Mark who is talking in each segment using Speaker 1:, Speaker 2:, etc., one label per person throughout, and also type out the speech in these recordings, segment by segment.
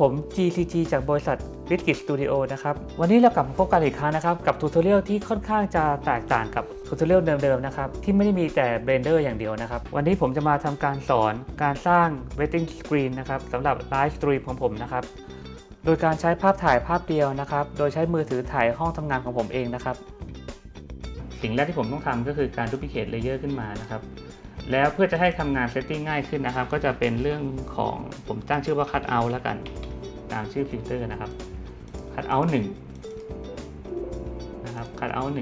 Speaker 1: ผม GCG จากบริษัท b i t k i t Studio นะครับ วันนี้เรากลับมาพบกันอีกครั้งนะครับ กับทูทอเรียลที่ค่อนข้างจะแตกต่างกับทูทอเรียลเดิมๆนะครับ ที่ไม่ได้มีแต่ Blender อย่างเดียวนะครับ วันนี้ผมจะมาทำการสอนการสร้าง Wedding Screen นะครับสำหรับไลฟ์สตรีมของผมนะครับ โดยการใช้ภาพถ่ายภาพเดียวนะครับ โดยใช้มือถือถ่ายห้องทำงานของผมเองนะครับ สิ่งแรกที่ผมต้องทำก็คือการ duplicate layer ขึ้นมานะครับแล้วเพื่อจะให้ทำงานเซตติ้งง่ายขึ้นนะครับ ก็จะเป็นเรื่องของผมตั้งชื่อว่า cut out แล้วกัน ตามชื่อฟิลเตอร์นะครับ cut out 1นะครับ cut out 1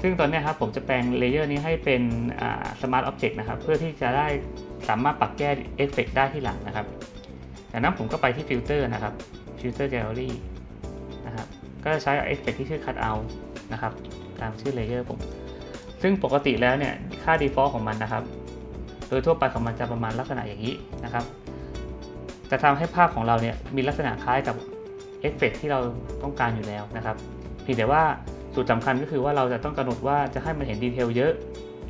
Speaker 1: ซึ่งตอนนี้ครับผมจะแปลงเลเยอร์นี้ให้เป็นอ่า smart object นะครับ เพื่อที่จะได้สามารถปรับแก้เอฟเฟกได้ที่หลังนะครับจากนั้นผมก็ไปที่ฟิลเตอร์นะครับฟิลเตอร์แกลเลอรี่นะครับ ก็จะใช้เอฟเฟกที่ชื่อ cut out นะครับ ตามชื่อเลเยอร์ผม ซึ่งปกติแล้วเนี่ย ค่า default ของมันนะครับ โดยทั่วไปของมันจะประมาณลักษณะอย่างนี้นะครับ จะทำให้ภาพของเราเนี่ยมีลักษณะคล้ายกับเอฟเฟกที่เราต้องการอยู่แล้วนะครับเพียงแต่ว่าจุดสำคัญก็คือว่าเราจะต้องกำหนดว่าจะให้มันเห็นดีเทลเยอะ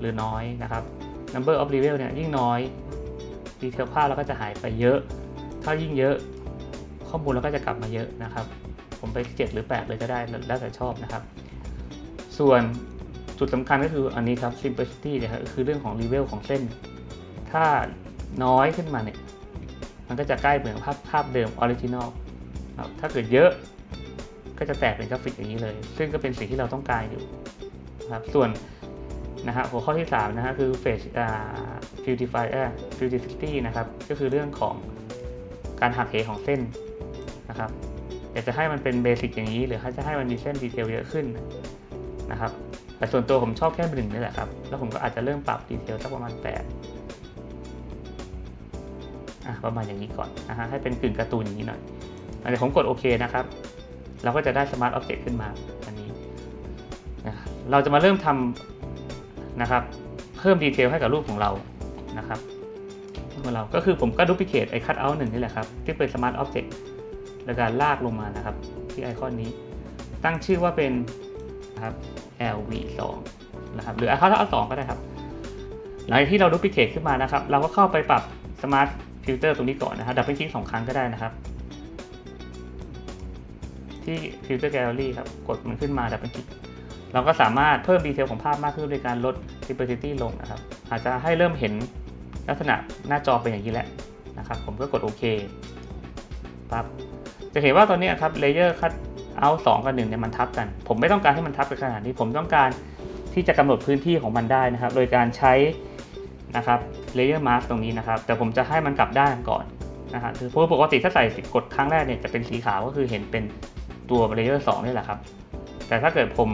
Speaker 1: หรือน้อยนะครับ number of level เนี่ยยิ่งน้อยดีเทลภาพเราก็จะหายไปเยอะ ถ้ายิ่งเยอะข้อมูลเราก็จะกลับมาเยอะนะครับ ผมไป 7 หรือ 8 เลยก็ได้แล้วแต่ชอบนะครับ ส่วนจุดสำคัญก็คืออันนี้ครับ simplicity นี่ยครับคือเรื่องของ level ของเส้น ถ้าน้อยขึ้นมาเนี่ย มันก็จะใกล้เหมือนภาพภาพเดิมออริจินอลครับถ้าเกิดเยอะก็จะแตกเป็นกราฟิกอย่างนี้เลย ซึ่งก็เป็นสิ่งที่เราต้องการอยู่นะครับส่วนนะฮะหัวข้อที่ 3 นะฮะคือ face อ่า beautify อ่า beautify นะครับ ก็คือเรื่องของการหักเหของเส้นนะครับอยากจะให้มันเป็นเบสิกอย่างนี้ หรือจะให้มันมีเส้นดีเทลเยอะขึ้นนะครับแต่ส่วนตัวผมชอบแค่หนึ่งนี่แหละครับ แล้วผมก็อาจจะเริ่มปรับดีเทลสักประมาณ 8 อะประมาณอย่างนี้ก่อนนะฮะให้เป็นกึ่งการ์ตูนอย่างนี้หน่อยอันนี้ผมกดโอเคนะครับ เราก็จะได้ Smart Object ขึ้นมาอันนี้นะเราจะมาเริ่มทำนะครับ เพิ่มดีเทลให้กับรูปของเรานะครับของเราก็คือผมก็ดูพิเคทไอ้ cut out หนึ่งนี่แหละครับ ที่เป็น Smart Object แล้วการลากลงมานะครับ ที่ไอคอนนี้ ตั้งชื่อว่าเป็นนะครับ LV 2นะครับหรือเอาเอาสองก็ได้ครับ หลังจากที่เราดูพิเคทขึ้นมานะครับ เราก็เข้าไปปรับ Smart ฟิลเตอร์ตรงนี้ก่อนนะครับดับเบิลคลิกสองครั้งก็ได้นะครับ ที่ฟิลเตอร์แกลเลอรี่ครับกดมันขึ้นมาดับเบิลคลิกเราก็สามารถเพิ่มดีเทลของภาพมากขึ้นโดยการลด Opacity ลงนะครับ อาจจะให้เริ่มเห็นลักษณะหน้าจอเป็นอย่างนี้แล้วนะครับ ผมก็กดโอเคปั๊บจะเห็นว่าตอนนี้ครับเลเยอร์คัดเอาสองกับหนึ่งเนี่ยมันทับกัน ผมไม่ต้องการให้มันทับกันขนาดนี้ ผมต้องการที่จะกำหนดพื้นที่ของมันได้นะครับ โดยการใช้ นะครับ layer mask ตรงนี้นะครับ แต่ผมจะให้มันกลับด้านก่อนนะฮะคือปกติถ้าใส่กดครั้งแรกเนี่ยจะเป็นสีขาวก็คือเห็นเป็นตัว layer 2นี่แหละครับ แต่ถ้าเกิดผม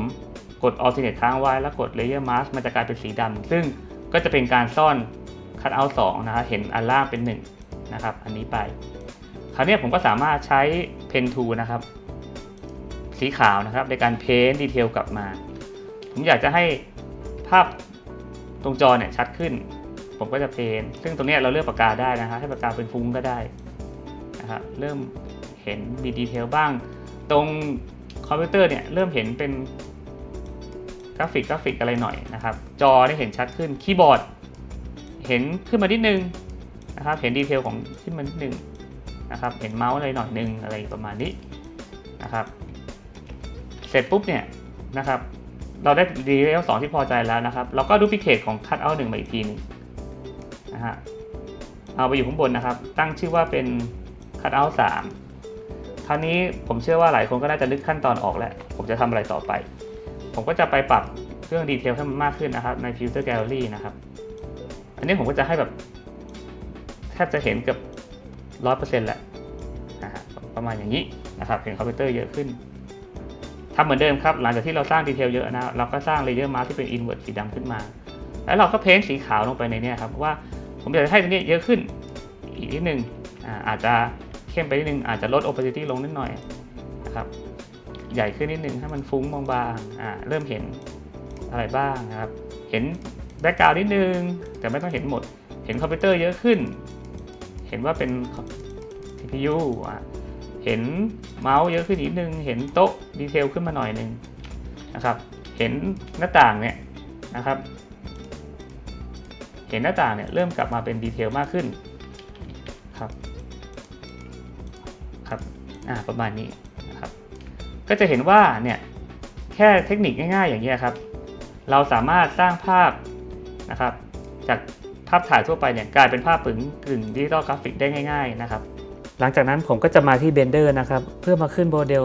Speaker 1: กด alternate ค้างไว้แล้วกด layer mask มันจะกลายเป็นสีดำซึ่งก็จะเป็นการซ่อน cut out 2นะฮะเห็นอันล่างเป็น1นะครับอันนี้ไป คราวนี้ผมก็สามารถใช้ pen tool นะครับ สีขาวนะครับในการเพ้นดีเทลกลับมา ผมอยากจะให้ภาพตรงจอเนี่ยชัดขึ้น ผมก็จะเพนซึ่งตรงนี้เราเลือกปากกาได้นะฮะให้ปากกาเป็นฟุ้งก็ได้นะครับเริ่มเห็นมีดีเทลบ้าง ตรงคอมพิวเตอร์เนี่ยเริ่มเห็นเป็นกราฟิกกราฟิกอะไรหน่อยนะครับ จอได้เห็นชัดขึ้นคีย์บอร์ด เห็นขึ้นมานิดนึงนะครับเห็นดีเทลของขึ้นมานิดนึงนะครับเห็นเมาส์อะไรหน่อยนึงอะไรประมาณนี้นะครับเสร็จปุ๊บเนี่ยนะครับเราได้ดีเทลสองที่พอใจแล้วนะครับ เราก็ดูพิเคทของคั t เอาหนึ่งมาอีกทีหนึ่ง นะฮะเอาไปอยู่ข้างบนนะครับ ตั้งชื่อว่าเป็น cut out 3คราวนี้ผมเชื่อว่าหลายคนก็น่าจะนึกขั้นตอนออกแล้ว ผมจะทำอะไรต่อไป ผมก็จะไปปรับเครื่องดีเทลให้มันมากขึ้นนะครับใน filter gallery นะครับ อันนี้ผมก็จะให้แบบแทบจะเห็นเกือบร้อยเปอร์เซ็นต์แหละนะฮะประมาณอย่างนี้นะครับเห็นคอมพิวเตอร์เยอะขึ้นทำเหมือนเดิมครับ หลังจากที่เราสร้างดีเทลเยอะนะ เราก็สร้างเลเยอร์มาที่เป็น invert สีดำขึ้นมา แล้วเราก็เพ้นสีขาวลงไปในนี้ครับว่า ผมอยากจะให้ตรงนี้เยอะขึ้นอีกนิดนึงอ่าอาจจะเข้มไปนิดนึง อาจจะลด opacity ลงนิดหน่อยนะครับใหญ่ขึ้นนิดนึงให้มันฟุ้งบางๆเริ่มเห็นอะไรบ้างนะครับ เห็นแบ็กกราวด์นิดนึง แต่ไม่ต้องเห็นหมด เห็นคอมพิวเตอร์เยอะขึ้น เห็นว่าเป็น CPU เห็นเมาส์เยอะขึ้นนิดนึง เห็นโต๊ะดีเทลขึ้นมาหน่อยนึงนะครับ เห็นหน้าต่างเนี่ยนะครับ ห็นหน้าต่างเนี่ยเริ่มกลับมาเป็นดีเทลมากขึ้นครับครับอ่าประมาณนี้นะครับก็จะเห็นว่าเนี่ยแค่เทคนิคง่ายๆ อย่างนี้ครับ เราสามารถสร้างภาพนะครับ จากภาพถ่ายทั่วไปเนี่ยกลายเป็นภาพปึงกึ่งดิจิตอลกราฟิกได้ง่าย ๆนะครับ หลังจากนั้นผมก็จะมาที่ Blender นะครับ เพื่อมาขึ้นโมเดล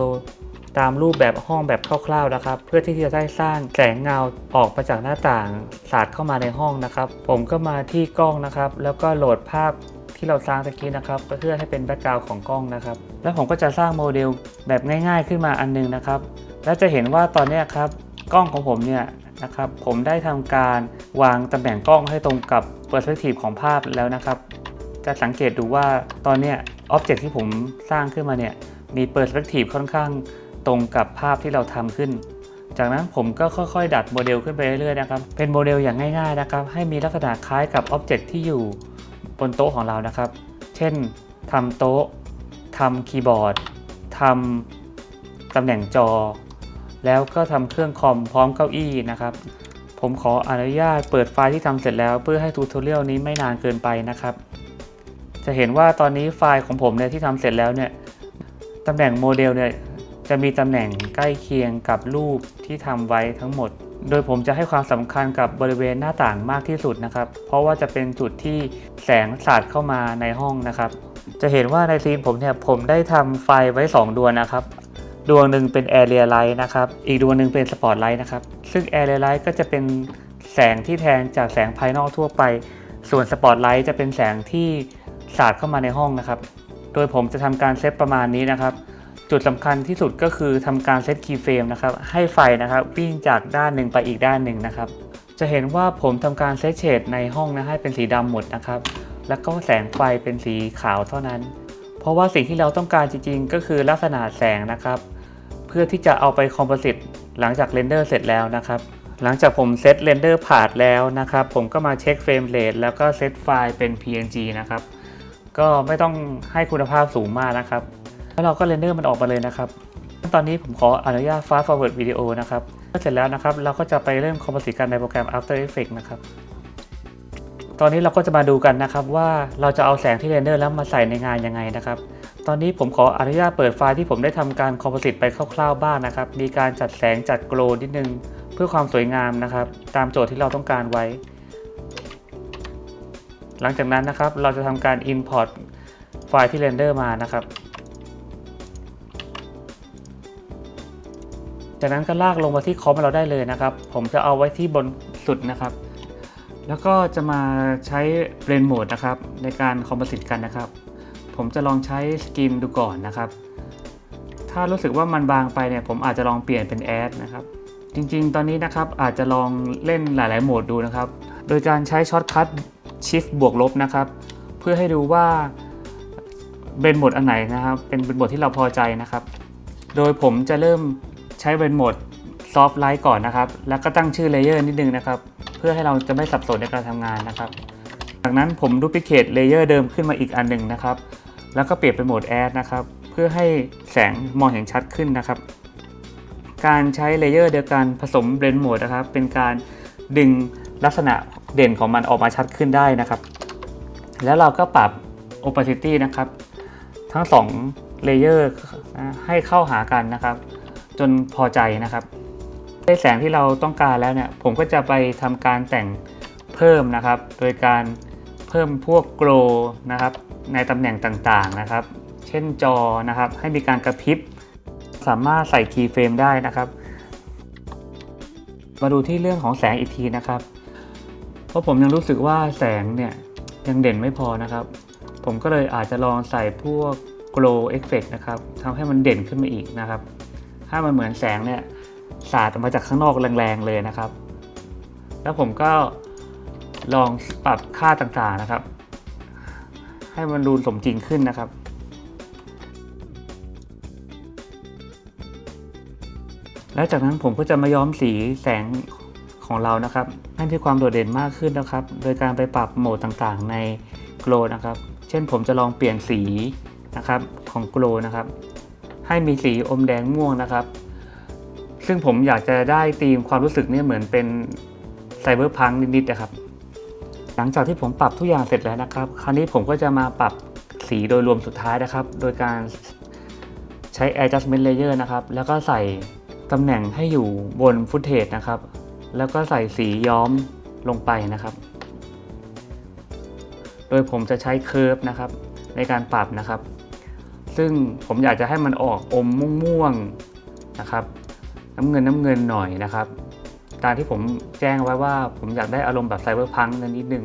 Speaker 1: ตามรูปแบบห้องแบบคร่าวๆนะครับ เพื่อที่จะได้สร้างแสงเงาออกมาจากหน้าต่างสาดเข้ามาในห้องนะครับ ผมก็มาที่กล้องนะครับ แล้วก็โหลดภาพที่เราสร้างตะกี้นะครับเพื่อให้เป็นแบ็กกราวด์ของกล้องนะครับ แล้วผมก็จะสร้างโมเดลแบบง่ายๆขึ้นมาอันหนึงนะครับ แล้วจะเห็นว่าตอนนี้ครับกล้องของผมเนี่ยนะครับผมได้ทำการวางตำแหน่งกล้องให้ตรงกับ Perspective ของภาพแล้วนะครับ จะสังเกตดูว่าตอนนี้อ็อบเจกต์ที่ผมสร้างขึ้นมาเนี่ยมีเปอร์สเปกทีฟค่อนข้าง ตรงกับภาพที่เราทำขึ้น จากนั้นผมก็ค่อยๆ ดัดโมเดลขึ้นไปเรื่อยๆนะครับ เป็นโมเดลอย่างง่ายๆนะครับ ให้มีลักษณะคล้ายกับอ็อบเจกต์ที่อยู่บนโต๊ะของเรานะครับ เช่นทำโต๊ะทำคีย์บอร์ดทำตำแหน่งจอ แล้วก็ทำเครื่องคอมพร้อมเก้าอี้นะครับ ผมขออนุญาตเปิดไฟล์ที่ทำเสร็จแล้ว เพื่อให้ทูตอเรียลนี้ไม่นานเกินไปนะครับ จะเห็นว่าตอนนี้ไฟล์ของผมเนี่ยที่ทำเสร็จแล้วเนี่ยตำแหน่งโมเดลเนี่ย จะมีตำแหน่งใกล้เคียงกับรูปที่ทำไว้ทั้งหมด โดยผมจะให้ความสำคัญกับบริเวณหน้าต่างมากที่สุดนะครับ เพราะว่าจะเป็นจุดที่แสงสาดเข้ามาในห้องนะครับ จะเห็นว่าในซีนผมเนี่ยผมได้ทำไฟไว้ 2 ดวงนะครับ ดวงหนึ่งเป็น Area Light นะครับ อีกดวงหนึ่งเป็น Spotlight นะครับ ซึ่ง Area Light ก็จะเป็นแสงที่แทนจากแสงภายนอกทั่วไป ส่วน Spotlight จะเป็นแสงที่สาดเข้ามาในห้องนะครับ โดยผมจะทำการเซตประมาณนี้นะครับ จุดสำคัญที่สุดก็คือทำการเซตคีย์เฟรมนะครับให้ไฟนะครับวิ่งจากด้านหนึ่งไปอีกด้านหนึ่งนะครับ จะเห็นว่าผมทำการเซตเฉดในห้องนะให้เป็นสีดำหมดนะครับ แล้วก็แสงไฟเป็นสีขาวเท่านั้น เพราะว่าสิ่งที่เราต้องการจริงๆ ก็คือลักษณะแสงนะครับ เพื่อที่จะเอาไปคอมโพสิตหลังจากเรนเดอร์เสร็จแล้วนะครับหลังจากผมเซตเรนเดอร์ผ่านแล้วนะครับ ผมก็มาเช็คเฟรมเรทแล้วก็เซตไฟล์เป็น PNG นะครับ ก็ไม่ต้องให้คุณภาพสูงมากนะครับ แล้วเราก็เรนเดอร์มันออกมาเลยนะครับตอนนี้ผมขออนุญาต fast forward วิดีโอนะครับเมื่อเสร็จแล้วนะครับ เราก็จะไปเริ่มคอมโพสิตกันในโปรแกรม After Effects นะครับ ตอนนี้เราก็จะมาดูกันนะครับว่าเราจะเอาแสงที่เรนเดอร์แล้วมาใส่ในงานยังไงนะครับ ตอนนี้ผมขออนุญาตเปิดไฟล์ที่ผมได้ทำการคอมโพสิตไปคร่าวๆบ้างนะครับ มีการจัดแสงจัดโกลนิดนึง เพื่อความสวยงามนะครับ ตามโจทย์ที่เราต้องการไว้ หลังจากนั้นนะครับเราจะทำการ Import ไฟล์ที่เรนเดอร์มานะครับ จากนั้นก็ลากลงมาที่คอมเราได้เลยนะครับ ผมจะเอาไว้ที่บนสุดนะครับ แล้วก็จะมาใช้เบรนโหมดนะครับ ในการคอมโพสิตกันนะครับ ผมจะลองใช้สกินดูก่อนนะครับ ถ้ารู้สึกว่ามันบางไปเนี่ยผมอาจจะลองเปลี่ยนเป็นแอดนะครับ จริงๆ ตอนนี้นะครับอาจจะลองเล่นหลายๆโหมดดูนะครับ โดยการใช้ช็อตคัท Shift บวกลบนะครับ เพื่อให้ดูว่าเบนโหมดอันไหนนะครับ เป็นเป็นโหมดที่เราพอใจนะครับ โดยผมจะเริ่ม ใช้เบนโหมด Soft Light ก่อนนะครับ แล้วก็ตั้งชื่อเลเยอร์นิดนึงนะครับ เพื่อให้เราจะไม่สับสนในการทำงานนะครับ จากนั้นผมดูพิเคทเลเยอร์เดิมขึ้นมาอีกอันหนึ่งนะครับ แล้วก็เปลี่ยนเป็นโหมดแอดนะครับ เพื่อให้แสงมองเห็นชัดขึ้นนะครับ การใช้เลเยอร์เดียวกันผสมเบรนโหมดนะครับ เป็นการดึงลักษณะเด่นของมันออกมาชัดขึ้นได้นะครับ แล้วเราก็ปรับ opacity นะครับ ทั้ง2เลเยอร์ให้เข้าหากันนะครับ จนพอใจนะครับ ได้แสงที่เราต้องการแล้วเนี่ยผมก็จะไปทำการแต่งเพิ่มนะครับ โดยการเพิ่มพวกโกลนะครับ ในตำแหน่งต่างๆนะครับ เช่นจอนะครับ ให้มีการกระพริบสามารถใส่คีย์เฟรมได้นะครับ มาดูที่เรื่องของแสงอีกทีนะครับ เพราะผมยังรู้สึกว่าแสงเนี่ยยังเด่นไม่พอนะครับ ผมก็เลยอาจจะลองใส่พวก glow effect นะครับทำให้มันเด่นขึ้นมาอีกนะครับ ให้มันเหมือนแสงเนี่ยสาดออกมาจากข้างนอกแรงๆเลยนะครับ แล้วผมก็ลองปรับค่าต่างๆนะครับ ให้มันดูสมจริงขึ้นนะครับแล้วจากนั้นผมก็จะมาย้อมสีแสงของเรานะครับ ให้มีความโดดเด่นมากขึ้นนะครับ โดยการไปปรับโหมดต่างๆใน Glow นะครับ เช่นผมจะลองเปลี่ยนสีนะครับของ Glow นะครับ ให้มีสีอมแดงม่วงนะครับ ซึ่งผมอยากจะได้ธีมความรู้สึกเนี่ยเหมือนเป็นไซเบอร์พังนิดๆนะครับ หลังจากที่ผมปรับทุกอย่างเสร็จแล้วนะครับ คราวนี้ผมก็จะมาปรับสีโดยรวมสุดท้ายนะครับ โดยการใช้ adjustment layer นะครับ แล้วก็ใส่ตำแหน่งให้อยู่บนฟุตเทจนะครับ แล้วก็ใส่สีย้อมลงไปนะครับ โดยผมจะใช้เคอร์ฟนะครับในการปรับนะครับ ซึ่งผมอยากจะให้มันออกอมม่วงๆนะครับ น้ำเงินน้ำเงินหน่อยนะครับ ตามที่ผมแจ้งไว้ว่าผมอยากได้อารมณ์แบบไซเบอร์พังนิดนึง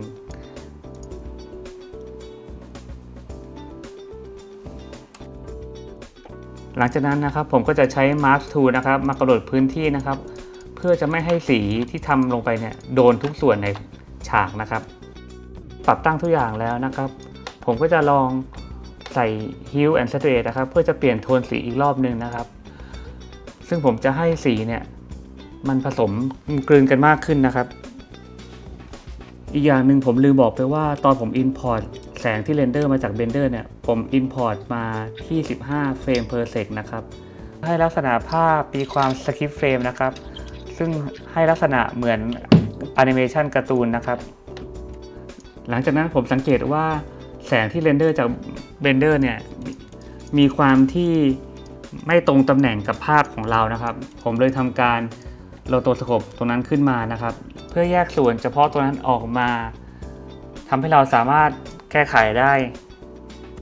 Speaker 1: หลังจากนั้นนะครับผมก็จะใช้ Mark Tool นะครับมากำหนดพื้นที่นะครับ เพื่อจะไม่ให้สีที่ทำลงไปเนี่ยโดนทุกส่วนในฉากนะครับ ปรับตั้งทุกอย่างแล้วนะครับ ผมก็จะลอง ใส่ Hue and Saturate นะครับ เพื่อจะเปลี่ยนโทนสีอีกรอบหนึ่งนะครับ ซึ่งผมจะให้สีเนี่ย มันผสมกลืนกันมากขึ้นนะครับ อีกอย่างหนึ่งผมลืมบอกไปว่าตอนผม Import แสงที่เรนเดอร์มาจาก Blender เนี่ย ผม Import มาที่ 15 เฟรม per sec นะครับ ให้ลักษณะภาพมีความสคริปต์เฟรมนะครับ ซึ่งให้ลักษณะเหมือนแอนิเมชันการ์ตูนนะครับ หลังจากนั้นผมสังเกตว่า แสงที่เรนเดอร์จาก Blender เนี่ยมีความที่ไม่ตรงตำแหน่งกับภาพของเรานะครับ ผมเลยทำการโลโตสโคปตรงนั้นขึ้นมานะครับ เพื่อแยกส่วนเฉพาะตัวนั้นออกมาทำให้เราสามารถแก้ไขได้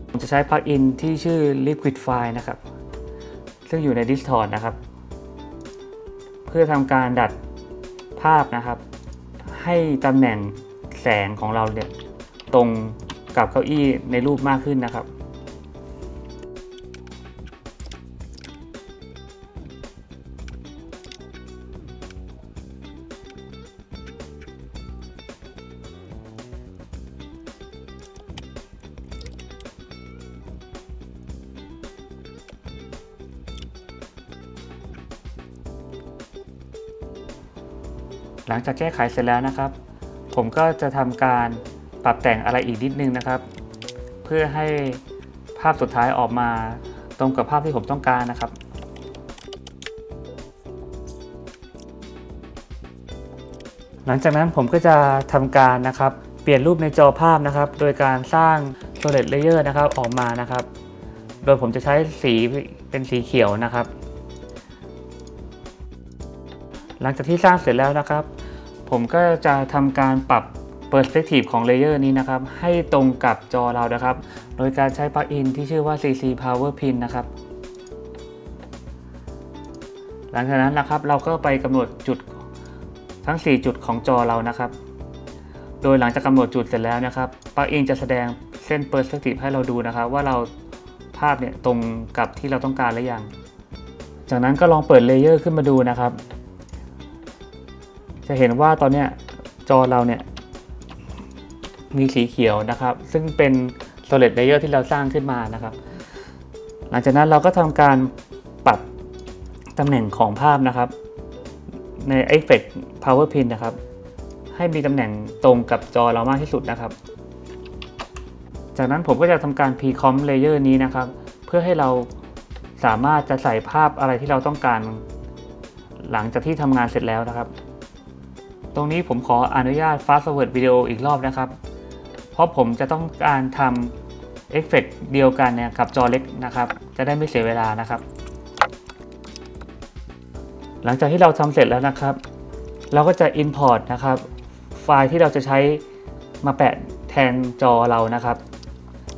Speaker 1: ผมจะใช้พลักอินที่ชื่อ Liquidify นะครับ ซึ่งอยู่ใน Distort นะครับ เพื่อทำการดัดภาพนะครับ ให้ตำแหน่งแสงของเราเนี่ยตรง กับเก้าอี้ในรูปมากขึ้นนะครับ หลังจากแก้ไขเสร็จแล้วนะครับ ผมก็จะทำการ ปรับแต่งอะไรอีกนิดนึงนะครับ เพื่อให้ภาพสุดท้ายออกมาตรงกับภาพที่ผมต้องการนะครับ หลังจากนั้นผมก็จะทำการนะครับ เปลี่ยนรูปในจอภาพนะครับ โดยการสร้าง solid layer นะครับออกมานะครับ โดยผมจะใช้สีเป็นสีเขียวนะครับ หลังจากที่สร้างเสร็จแล้วนะครับ ผมก็จะทำการปรับ Perspective ของเลเยอร์นี้นะครับ ให้ตรงกับจอเรานะครับ โดยการใช้ปลั๊กอินที่ชื่อว่า CC Power Pin นะครับ หลังจากนั้นนะครับเราก็ไปกำหนดจุดทั้ง 4 จุดของจอเรานะครับ โดยหลังจากกำหนดจุดเสร็จแล้วนะครับปลั๊กอินจะแสดงเส้น Perspective ให้เราดูนะครับ ว่าเราภาพเนี่ยตรงกับที่เราต้องการหรือยัง จากนั้นก็ลองเปิดเลเยอร์ขึ้นมาดูนะครับ จะเห็นว่าตอนเนี้ยจอเราเนี่ย มีสีเขียวนะครับ ซึ่งเป็น solid layer ที่เราสร้างขึ้นมานะครับ หลังจากนั้นเราก็ทำการปรับตำแหน่งของภาพนะครับ ใน Effect Power Pin นะครับ ให้มีตำแหน่งตรงกับจอเรามากที่สุดนะครับ จากนั้นผมก็จะทำการ P-com layer นี้นะครับ เพื่อให้เราสามารถจะใส่ภาพอะไรที่เราต้องการ หลังจากที่ทำงานเสร็จแล้วนะครับ ตรงนี้ผมขออนุญาต fast forward วิดีโออีกรอบนะครับ เพราะผมจะต้องการทำเอฟเฟกเดียวกันเนี่ยกับจอเล็กนะครับ จะได้ไม่เสียเวลานะครับ หลังจากที่เราทำเสร็จแล้วนะครับ เราก็จะ Import นะครับ ไฟล์ที่เราจะใช้มาแปะแทนจอเรานะครับ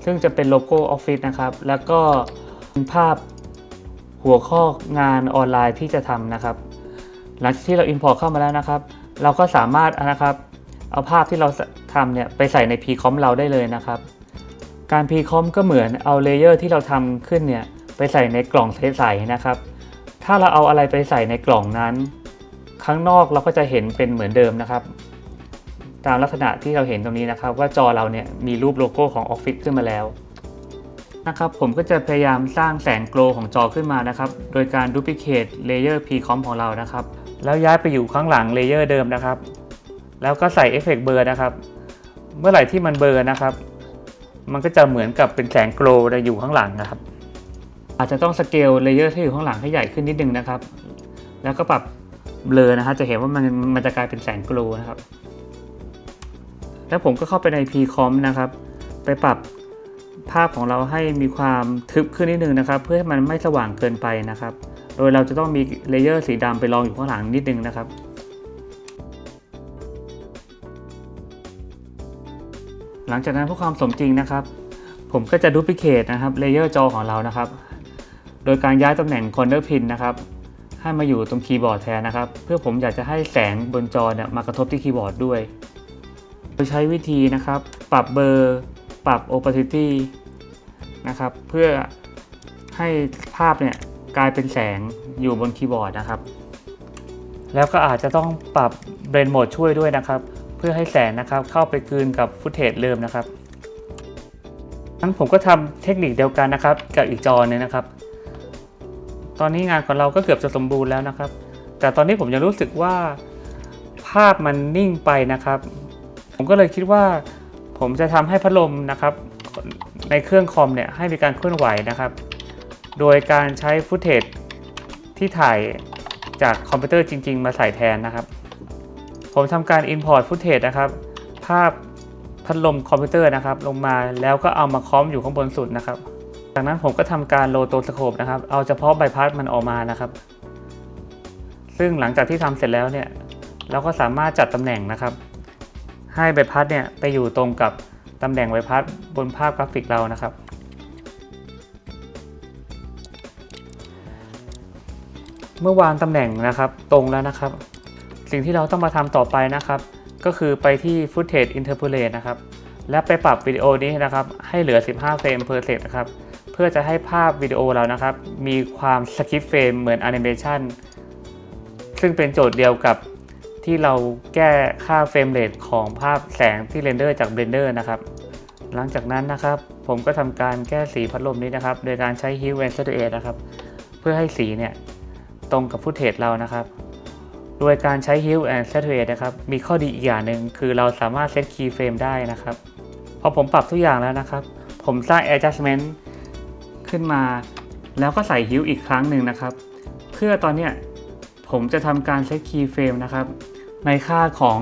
Speaker 1: ซึ่งจะเป็นโลโก้ Office นะครับ แล้วก็เป็นภาพหัวข้องานออนไลน์ที่จะทำนะครับ หลังจากที่เรา Import เข้ามาแล้วนะครับ เราก็สามารถนะครับ เอาภาพที่เราทำเนี่ยไปใส่ใน Pcom เราได้เลยนะครับ การ Pcom ก็เหมือนเอาเลเยอร์ที่เราทำขึ้นเนี่ยไปใส่ในกล่องใสๆนะครับ ถ้าเราเอาอะไรไปใส่ในกล่องนั้น ข้างนอกเราก็จะเห็นเป็นเหมือนเดิมนะครับ ตามลักษณะที่เราเห็นตรงนี้นะครับ ว่าจอเราเนี่ยมีรูปโลโก้ของ Office ขึ้นมาแล้วนะครับผมก็จะพยายามสร้างแสงโกลของจอขึ้นมานะครับ โดยการ duplicate layer Pcom ของเรานะครับ แล้วย้ายไปอยู่ข้างหลังเลเยอร์เดิมนะครับ แล้วก็ใส่เอฟเฟกต์เบอร์นะครับ เมื่อไหร่ที่มันเบอร์นะครับ มันก็จะเหมือนกับเป็นแสงโกลว์อยู่ข้างหลังนะครับ อาจจะต้องสเกลเลเยอร์ที่อยู่ข้างหลังให้ใหญ่ขึ้นนิดนึงนะครับ แล้วก็ปรับเบลอนะฮะจะเห็นว่ามันมันจะกลายเป็นแสงโกลว์นะครับ แล้วผมก็เข้าไปใน Pcom นะครับ ไปปรับภาพของเราให้มีความทึบขึ้นนิดนึงนะครับ เพื่อให้มันไม่สว่างเกินไปนะครับ โดยเราจะต้องมีเลเยอร์สีดำไปรองอยู่ข้างหลังนิดนึงนะครับ ลังจากนั้นเพื่อความสมจริงนะครับ ผมก็จะดูพิเคทนะครับเลเยอร์จอของเรานะครับ โดยการย้ายตำแหน่งคอนเนอร์พินนะครับให้มาอยู่ตรงคีย์บอร์ดแทนนะครับ เพื่อผมอยากจะให้แสงบนจอเนี่ยมากระทบที่คีย์บอร์ดด้วยโดยใช้วิธีนะครับ ปรับเบอร์ปรับ opacity นะครับ เพื่อให้ภาพเนี่ยกลายเป็นแสงอยู่บนคีย์บอร์ดนะครับ แล้วก็อาจจะต้องปรับ blend mode ช่วยด้วยนะครับ พื่อให้แสงนะครับเข้าไปกลืนกับฟุตเทจเดิมนะครับงั้นผมก็ทำเทคนิคเดียวกันนะครับกับอีกจอหนึงนะครับ ตอนนี้งานของเราก็เกือบจะสมบูรณ์แล้วนะครับ แต่ตอนนี้ผมยังรู้สึกว่าภาพมันนิ่งไปนะครับ ผมก็เลยคิดว่า ผมจะทำให้พัดลมนะครับ ในเครื่องคอมเนี่ยให้มีการเคลื่อนไหวนะครับ โดยการใช้ฟุตเทจที่ถ่ายจากคอมพิวเตอร์จริง ๆ มาใส่แทนนะครับ ผมทำการ Import ฟุตเทจนะครับ ภาพพัดลมคอมพิวเตอร์นะครับ ลงมาแล้วก็เอามาค้อมอยู่ข้างบนสุดนะครับ จากนั้นผมก็ทำการโลโตสโคปนะครับ เอาเฉพาะใบพัดมันออกมานะครับ ซึ่งหลังจากที่ทำเสร็จแล้วเนี่ย เราก็สามารถจัดตำแหน่งนะครับ ให้ใบพัดเนี่ยไปอยู่ตรงกับตำแหน่งใบพัดบนภาพกราฟิกเรานะครับเมื่อวางตำแหน่งนะครับตรงแล้วนะครับ สิ่งที่เราต้องมาทำต่อไปนะครับ ก็คือไปที่ Footage Interpolate นะครับ และไปปรับวิดีโอนี้นะครับ ให้เหลือ 15 เฟรม per sec นะครับ เพื่อจะให้ภาพวิดีโอเรานะครับ มีความสคิปเฟรมเหมือนแอนิเมชันซึ่งเป็นโจทย์เดียวกับที่เราแก้ค่าเฟรมเรทของภาพแสงที่เรนเดอร์จาก Blender นะครับ หลังจากนั้นนะครับ ผมก็ทำการแก้สีพัดลมนี้นะครับ โดยการใช้ Hue and Saturate นะครับ เพื่อให้สีเนี่ยตรงกับฟุตเทจเรานะครับ โดยการใช้ Hue and Saturate นะครับ มีข้อดีอีกอย่างหนึ่งคือเราสามารถเซต keyframe ได้นะครับ พอผมปรับทุกอย่างแล้วนะครับ ผมสร้าง adjustment ขึ้นมา แล้วก็ใส่ Hue อีกครั้งหนึ่งนะครับ เพื่อตอนเนี้ยผมจะทำการเซต keyframe นะครับ ในค่าของ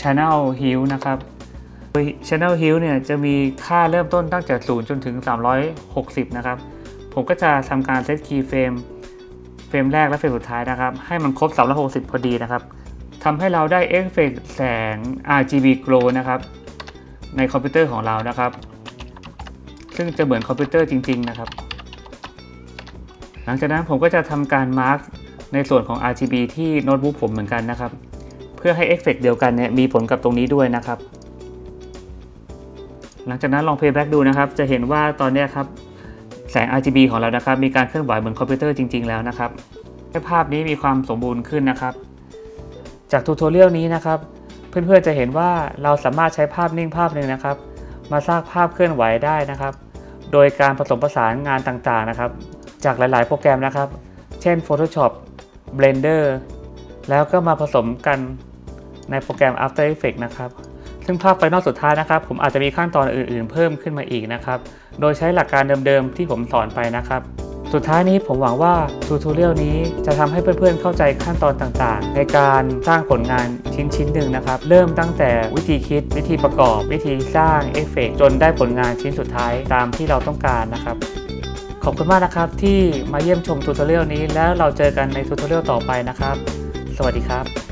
Speaker 1: channel hue นะครับโดย channel hue เนี่ยจะมีค่าเริ่มต้นตั้งแต่ 0 จนถึง 360 นะครับ ผมก็จะทำการเซต keyframe เฟรมแรกและเฟรมสุดท้ายนะครับ ให้มันครบ 360 พอดีนะครับทำให้เราได้เอฟเฟกต์แสง RGB glow นะครับ ในคอมพิวเตอร์ของเรานะครับ ซึ่งจะเหมือนคอมพิวเตอร์จริง ๆ นะครับ หลังจากนั้นผมก็จะทำการมาร์กในส่วนของ RGB ที่โน้ตบุ๊กผมเหมือนกันนะครับ เพื่อให้เอฟเฟกต์เดียวกันเนี่ยมีผลกับตรงนี้ด้วยนะครับ หลังจากนั้นลองเพย์แบ็กดูนะครับ จะเห็นว่าตอนเนี้ยครับ สง RGB ของเรานะครับ มีการเคลื่อนไหวเหมือนคอมพิวเตอร์จริง ๆ แล้วนะครับให้ภาพนี้มีความสมบูรณ์ขึ้นนะครับ จากทูตอเรียลนี้นะครับ เพื่อนๆจะเห็นว่าเราสามารถใช้ภาพนิ่งภาพหนึ่งนะครับ มาสร้างภาพเคลื่อนไหวได้นะครับ โดยการผสมผสานงานต่างๆนะครับ จากหลายๆ โปรแกรมนะครับ เช่น Photoshop Blender แล้วก็มาผสมกันในโปรแกรม After Effects นะครับ ซึ่งภาพไฟนอลสุดท้ายนะครับ ผมอาจจะมีขั้นตอนอื่นๆ เพิ่มขึ้นมาอีกนะครับ โดยใช้หลักการเดิมๆ ที่ผมสอนไปนะครับ สุดท้ายนี้ผมหวังว่าทูตอเรียลนี้จะทำให้เพื่อนๆ เข้าใจขั้นตอนต่างๆ ในการสร้างผลงานชิ้นๆหนึ่งนะครับ เริ่มตั้งแต่วิธีคิด วิธีประกอบ วิธีสร้างเอฟเฟกต์จนได้ผลงานชิ้นสุดท้ายตามที่เราต้องการนะครับขอบคุณมากนะครับที่มาเยี่ยมชมทูตอเรียลนี้แล้วเราเจอกันในทูตอเรียลต่อไปนะครับ สวัสดีครับ